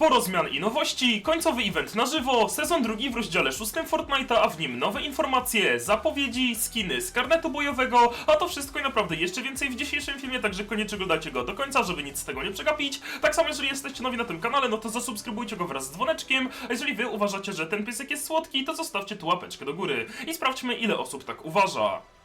Sporo zmian i nowości, końcowy event na żywo, sezon drugi w rozdziale szóstym Fortnite'a, a w nim nowe informacje, zapowiedzi, skiny z karnetu bojowego, a to wszystko i naprawdę jeszcze więcej w dzisiejszym filmie, także koniecznie oglądajcie go do końca, żeby nic z tego nie przegapić. Tak samo jeżeli jesteście nowi na tym kanale, no to zasubskrybujcie go wraz z dzwoneczkiem, a jeżeli wy uważacie, że ten piesek jest słodki, to zostawcie tu łapeczkę do góry i sprawdźmy ile osób tak uważa.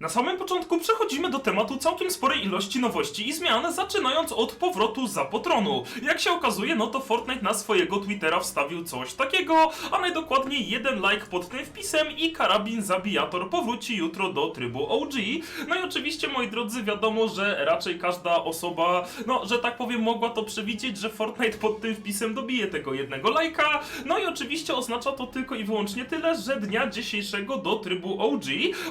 Na samym początku przechodzimy do tematu całkiem sporej ilości nowości i zmian, zaczynając od powrotu Zapotronu. Jak się okazuje, no to Fortnite na swojego Twittera wstawił coś takiego, a najdokładniej jeden like pod tym wpisem i karabin zabijator powróci jutro do trybu OG. No i oczywiście, moi drodzy, wiadomo, że raczej każda osoba, no, że tak powiem, mogła to przewidzieć, że Fortnite pod tym wpisem dobije tego jednego lajka. No i oczywiście oznacza to tylko i wyłącznie tyle, że dnia dzisiejszego do trybu OG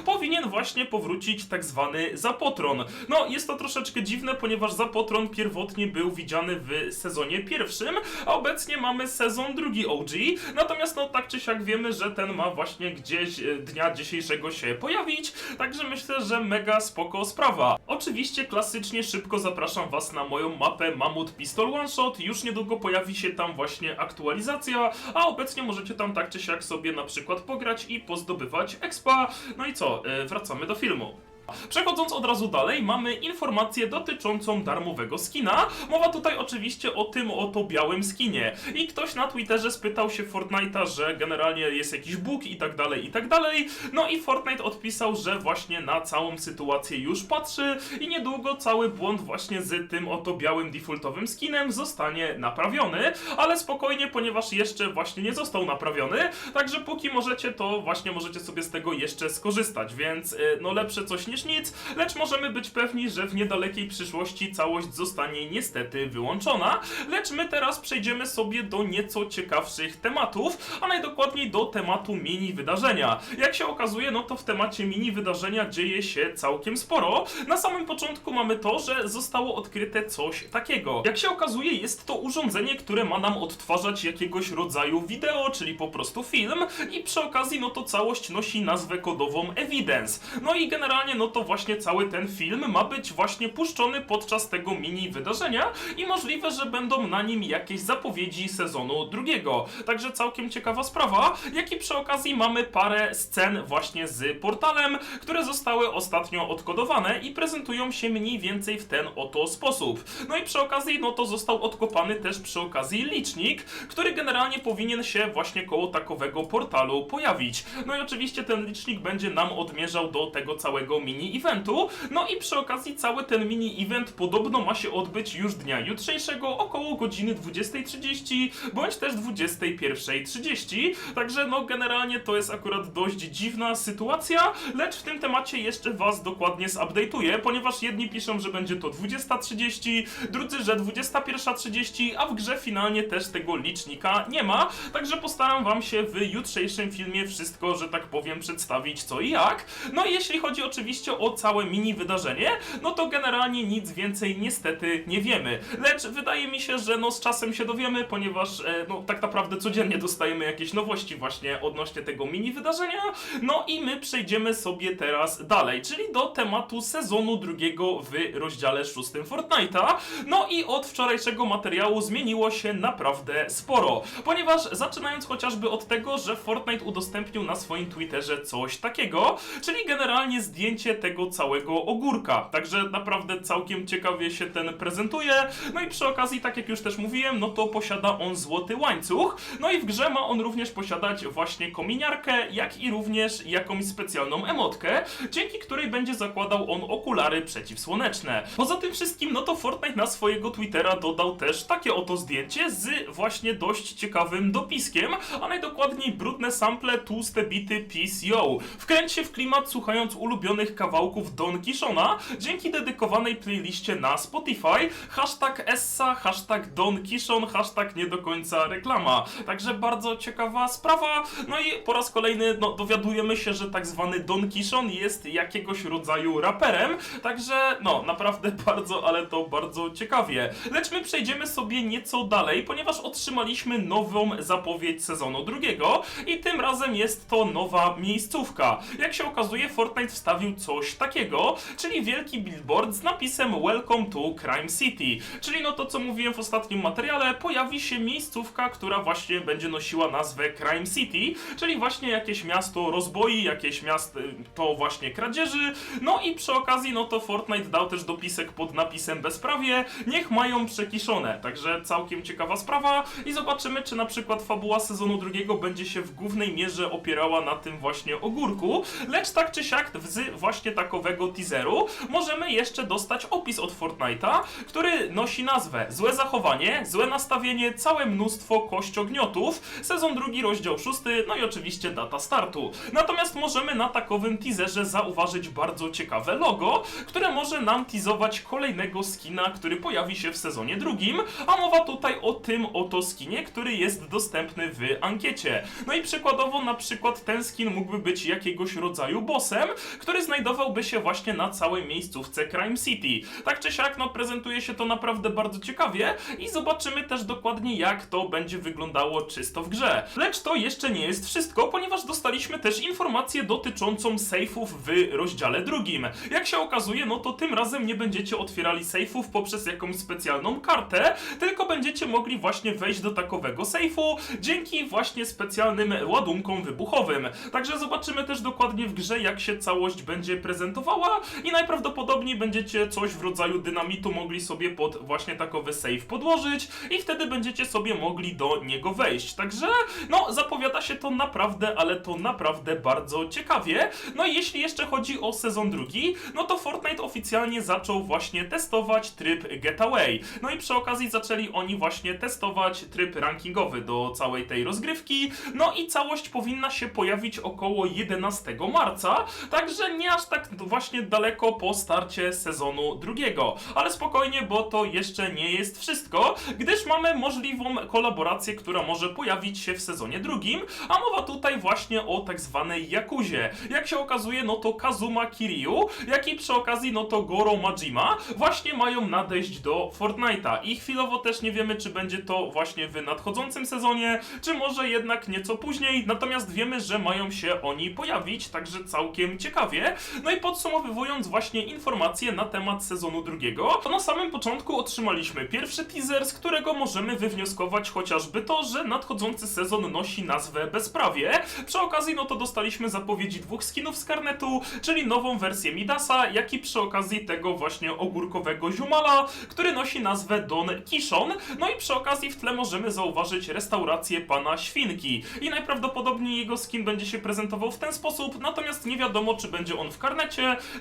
powinien właśnie powrócić tak zwany Zapotron. No, jest to troszeczkę dziwne, ponieważ Zapotron pierwotnie był widziany w sezonie pierwszym, a obecnie mamy sezon drugi OG. Natomiast, no, tak czy siak wiemy, że ten ma właśnie gdzieś e, dnia dzisiejszego się pojawić, także myślę, że mega spoko sprawa. Oczywiście klasycznie szybko zapraszam Was na moją mapę Mamut Pistol One Shot. Już niedługo pojawi się tam właśnie aktualizacja, a obecnie możecie tam tak czy siak sobie na przykład pograć i pozdobywać expa. No i co, e, wracamy do filmu. ルも Przechodząc od razu dalej, mamy informację dotyczącą darmowego skina. Mowa tutaj oczywiście o tym oto białym skinie. I ktoś na Twitterze spytał się Fortnite'a, że generalnie jest jakiś bóg i tak dalej, i tak dalej. No i Fortnite odpisał, że właśnie na całą sytuację już patrzy i niedługo cały błąd właśnie z tym oto białym defaultowym skinem zostanie naprawiony. Ale spokojnie, ponieważ jeszcze właśnie nie został naprawiony. Także póki możecie, to właśnie możecie sobie z tego jeszcze skorzystać. Więc y, no lepsze coś niż nic, lecz możemy być pewni, że w niedalekiej przyszłości całość zostanie niestety wyłączona. Lecz my teraz przejdziemy sobie do nieco ciekawszych tematów, a najdokładniej do tematu mini wydarzenia. Jak się okazuje, no to w temacie mini wydarzenia dzieje się całkiem sporo. Na samym początku mamy to, że zostało odkryte coś takiego. Jak się okazuje, jest to urządzenie, które ma nam odtwarzać jakiegoś rodzaju wideo, czyli po prostu film i przy okazji no to całość nosi nazwę kodową Evidence. No i generalnie no to właśnie cały ten film ma być właśnie puszczony podczas tego mini wydarzenia i możliwe, że będą na nim jakieś zapowiedzi sezonu drugiego. Także całkiem ciekawa sprawa, jak i przy okazji mamy parę scen właśnie z portalem, które zostały ostatnio odkodowane i prezentują się mniej więcej w ten oto sposób. No i przy okazji, no to został odkopany też przy okazji licznik, który generalnie powinien się właśnie koło takowego portalu pojawić. No i oczywiście ten licznik będzie nam odmierzał do tego całego mini-eventu. No i przy okazji cały ten mini-event podobno ma się odbyć już dnia jutrzejszego około godziny 20.30 bądź też 21.30. Także no generalnie to jest akurat dość dziwna sytuacja, lecz w tym temacie jeszcze was dokładnie zupdate'uję, ponieważ jedni piszą, że będzie to 20.30, drudzy, że 21.30, a w grze finalnie też tego licznika nie ma. Także postaram wam się w jutrzejszym filmie wszystko, że tak powiem, przedstawić co i jak. No i jeśli chodzi oczywiście o całe mini wydarzenie, no to generalnie nic więcej niestety nie wiemy. Lecz wydaje mi się, że no z czasem się dowiemy, ponieważ e, no tak naprawdę codziennie dostajemy jakieś nowości właśnie odnośnie tego mini wydarzenia. No i my przejdziemy sobie teraz dalej, czyli do tematu sezonu drugiego w rozdziale szóstym Fortnite'a. No i od wczorajszego materiału zmieniło się naprawdę sporo, ponieważ zaczynając chociażby od tego, że Fortnite udostępnił na swoim Twitterze coś takiego, czyli generalnie zdjęcie tego całego ogórka. Także naprawdę całkiem ciekawie się ten prezentuje. No i przy okazji, tak jak już też mówiłem, no to posiada on złoty łańcuch. No i w grze ma on również posiadać właśnie kominiarkę, jak i również jakąś specjalną emotkę, dzięki której będzie zakładał on okulary przeciwsłoneczne. Poza tym wszystkim, no to Fortnite na swojego Twittera dodał też takie oto zdjęcie z właśnie dość ciekawym dopiskiem, a najdokładniej brudne sample, tłuste bity, yo. Wkręć się w klimat słuchając ulubionych kawałków Don Kishona dzięki dedykowanej playliście na Spotify. Hashtag Essa, hashtag Don Kishon, hashtag nie do końca reklama. Także bardzo ciekawa sprawa. No i po raz kolejny no, dowiadujemy się, że tak zwany Don Kishon jest jakiegoś rodzaju raperem. Także no, naprawdę bardzo, ale to bardzo ciekawie. Lecz my przejdziemy sobie nieco dalej, ponieważ otrzymaliśmy nową zapowiedź sezonu drugiego i tym razem jest to nowa miejscówka. Jak się okazuje, Fortnite wstawił coś takiego, czyli wielki billboard z napisem Welcome to Crime City. Czyli no to co mówiłem w ostatnim materiale, pojawi się miejscówka, która właśnie będzie nosiła nazwę Crime City, czyli właśnie jakieś miasto rozboi, jakieś miasto to właśnie kradzieży. No i przy okazji, no to Fortnite dał też dopisek pod napisem bezprawie, niech mają przekiszone. Także całkiem ciekawa sprawa i zobaczymy, czy na przykład fabuła sezonu drugiego będzie się w głównej mierze opierała na tym właśnie ogórku. Lecz tak czy siak, z właśnie takowego teaseru możemy jeszcze dostać opis od Fortnite'a, który nosi nazwę Złe zachowanie, złe nastawienie, całe mnóstwo kościogniotów, sezon drugi, rozdział szósty, no i oczywiście data startu. Natomiast możemy na takowym teaserze zauważyć bardzo ciekawe logo, które może nam teasować kolejnego skina, który pojawi się w sezonie drugim, a mowa tutaj o tym oto skinie, który jest dostępny w ankiecie. No i przykładowo na przykład ten skin mógłby być jakiegoś rodzaju bossem, który znajdowałby się właśnie na całej miejscówce Crime City. Tak czy siak, no prezentuje się to naprawdę bardzo ciekawie i zobaczymy też dokładnie jak to będzie wyglądało czysto w grze. Lecz to jeszcze nie jest wszystko, ponieważ dostaliśmy też informację dotyczącą sejfów w rozdziale drugim. Jak się okazuje, no to tym razem nie będziecie otwierali sejfów poprzez jakąś specjalną kartę, tylko będziecie mogli właśnie wejść do takowego sejfu dzięki właśnie specjalnym ładunkom wybuchowym. Także zobaczymy też dokładnie w grze, jak się całość będzie prezentowała i najprawdopodobniej będziecie coś w rodzaju dynamitu mogli sobie pod właśnie takowy safe podłożyć i wtedy będziecie sobie mogli do niego wejść. Także no zapowiada się to naprawdę, ale to naprawdę bardzo ciekawie. No i jeśli jeszcze chodzi o sezon drugi, no to Fortnite oficjalnie zaczął właśnie testować tryb Getaway. No i przy okazji zaczęli oni właśnie testować tryb rankingowy do całej tej rozgrywki. No i całość powinna się pojawić około 11 marca, także nie aż tak właśnie daleko po starcie sezonu drugiego. Ale spokojnie, bo to jeszcze nie jest wszystko, gdyż mamy możliwą kolaborację, która może pojawić się w sezonie drugim, a mowa tutaj właśnie o tak zwanej Yakuzie. Jak się okazuje, no to Kazuma Kiryu, jak i przy okazji, no to Goro Majima właśnie mają nadejść do Fortnite'a i chwilowo też nie wiemy, czy będzie to właśnie w nadchodzącym sezonie, czy może jednak nieco później, natomiast wiemy, że mają się oni pojawić, także całkiem ciekawie. No i podsumowując właśnie informacje na temat sezonu drugiego, to na samym początku otrzymaliśmy pierwszy teaser, z którego możemy wywnioskować chociażby to, że nadchodzący sezon nosi nazwę Bezprawie. Przy okazji, no to dostaliśmy zapowiedzi dwóch skinów z karnetu, czyli nową wersję Midasa, jak i przy okazji tego właśnie ogórkowego ziumala, który nosi nazwę Don Kishon. No i przy okazji w tle możemy zauważyć restaurację pana Świnki. I najprawdopodobniej jego skin będzie się prezentował w ten sposób, natomiast nie wiadomo, czy będzie on w karnecie,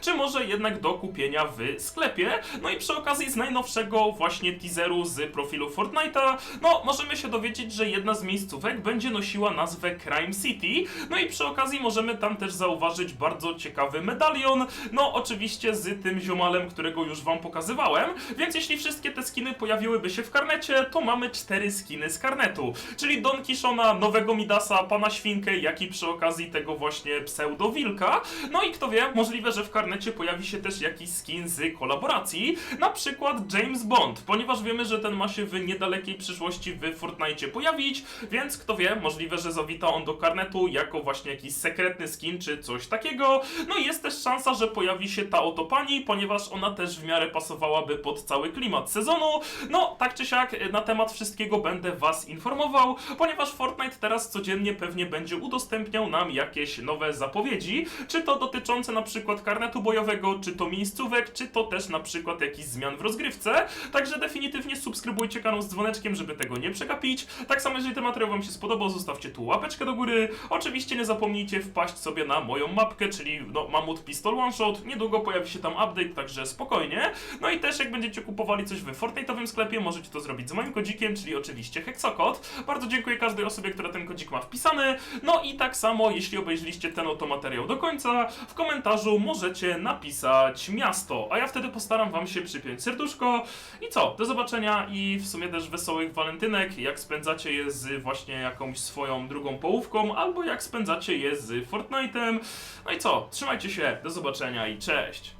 czy może jednak do kupienia w sklepie. No i przy okazji z najnowszego właśnie teaseru z profilu Fortnite'a, no możemy się dowiedzieć, że jedna z miejscówek będzie nosiła nazwę Crime City. No i przy okazji możemy tam też zauważyć bardzo ciekawy medalion, no oczywiście z tym ziomalem, którego już wam pokazywałem, więc jeśli wszystkie te skiny pojawiłyby się w karnecie, to mamy cztery skiny z karnetu, czyli Don Kishona, nowego Midasa, pana Świnkę, jak i przy okazji tego właśnie pseudo-wilka. No i kto wie, możliwe, że w karnecie pojawi się też jakiś skin z kolaboracji, na przykład James Bond, ponieważ wiemy, że ten ma się w niedalekiej przyszłości w Fortnite pojawić, więc kto wie, możliwe, że zawita on do karnetu jako właśnie jakiś sekretny skin czy coś takiego. No i jest też szansa, że pojawi się ta oto pani, ponieważ ona też w miarę pasowałaby pod cały klimat sezonu. No, tak czy siak, na temat wszystkiego będę was informował, ponieważ Fortnite teraz codziennie pewnie będzie udostępniał nam jakieś nowe zapowiedzi, czy to dotyczące na przykład karnetu bojowego, czy to miejscówek, czy to też na przykład jakichś zmian w rozgrywce. Także definitywnie subskrybujcie kanał z dzwoneczkiem, żeby tego nie przegapić. Tak samo, jeżeli ten materiał wam się spodobał, zostawcie tu łapeczkę do góry. Oczywiście nie zapomnijcie wpaść sobie na moją mapkę, czyli no, Mamut Pistol One Shot. Niedługo pojawi się tam update, także spokojnie. No i też jak będziecie kupowali coś w Fortnite'owym sklepie, możecie to zrobić z moim kodzikiem, czyli oczywiście Hexokod. Bardzo dziękuję każdej osobie, która ten kodzik ma wpisany. No i tak samo, jeśli obejrzeliście ten oto materiał do końca, w komentarzu komentarzu możecie napisać miasto, a ja wtedy postaram wam się przypiąć serduszko. I co? Do zobaczenia i w sumie też wesołych walentynek, jak spędzacie je z właśnie jakąś swoją drugą połówką, albo jak spędzacie je z Fortnite'em. No i co? Trzymajcie się, do zobaczenia i cześć!